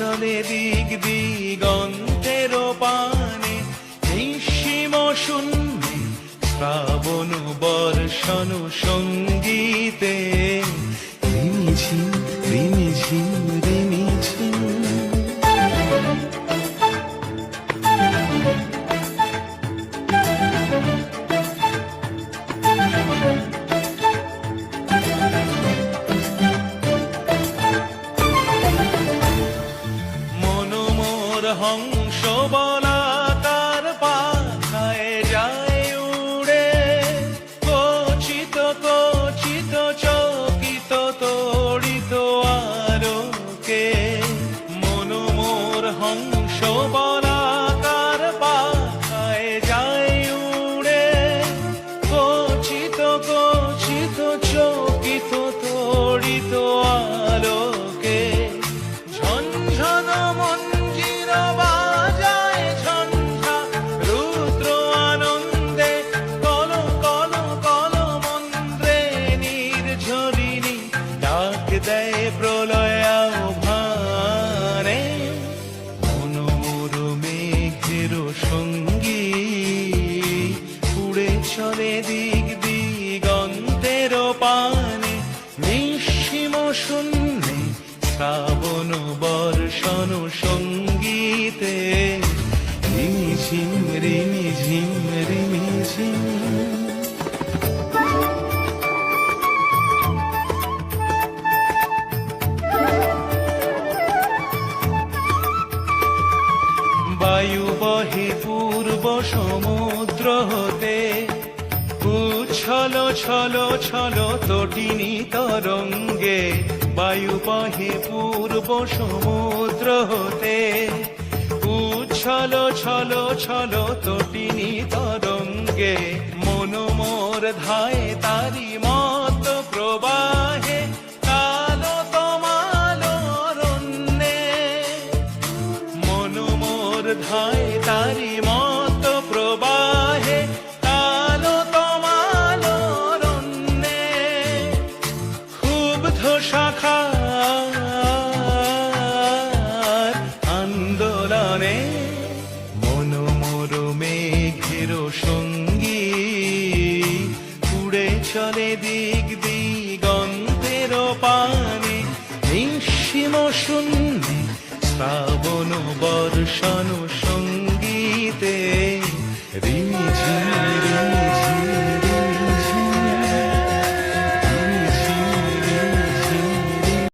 চলে দিক দিগন্তের পানে শিম শূন্য শ্রাবণ বর্ষণ সঙ্গীতে মনোমোর উড়ে দিক দিগন্তের পানে, নিঃসীম শূন্যে শ্রাবণ বর্ষণ সঙ্গীতে। রিমিঝিম রিমিঝিম বায়ু বহে পূর্ব সমুদ্র হতে উচ্ছল, ছল ছল তটিনী তরঙ্গে, বায়ু বহে পূর্ব সমুদ্র হতে। উচ্ছল, ছল ছল তটিনী তরঙ্গে মনোমোর ধায় তারি মত প্রবাহে, কালো তমালো রণ্যে মনোমোর ধায় তারি মত শাখার আন্দোলনে মনোমোর মেঘের সঙ্গী। উড়ে চলে দিক দিগন্তের পানে। নিঃসীম শূন্যে শ্রাবণ বর্ষণ সঙ্গী।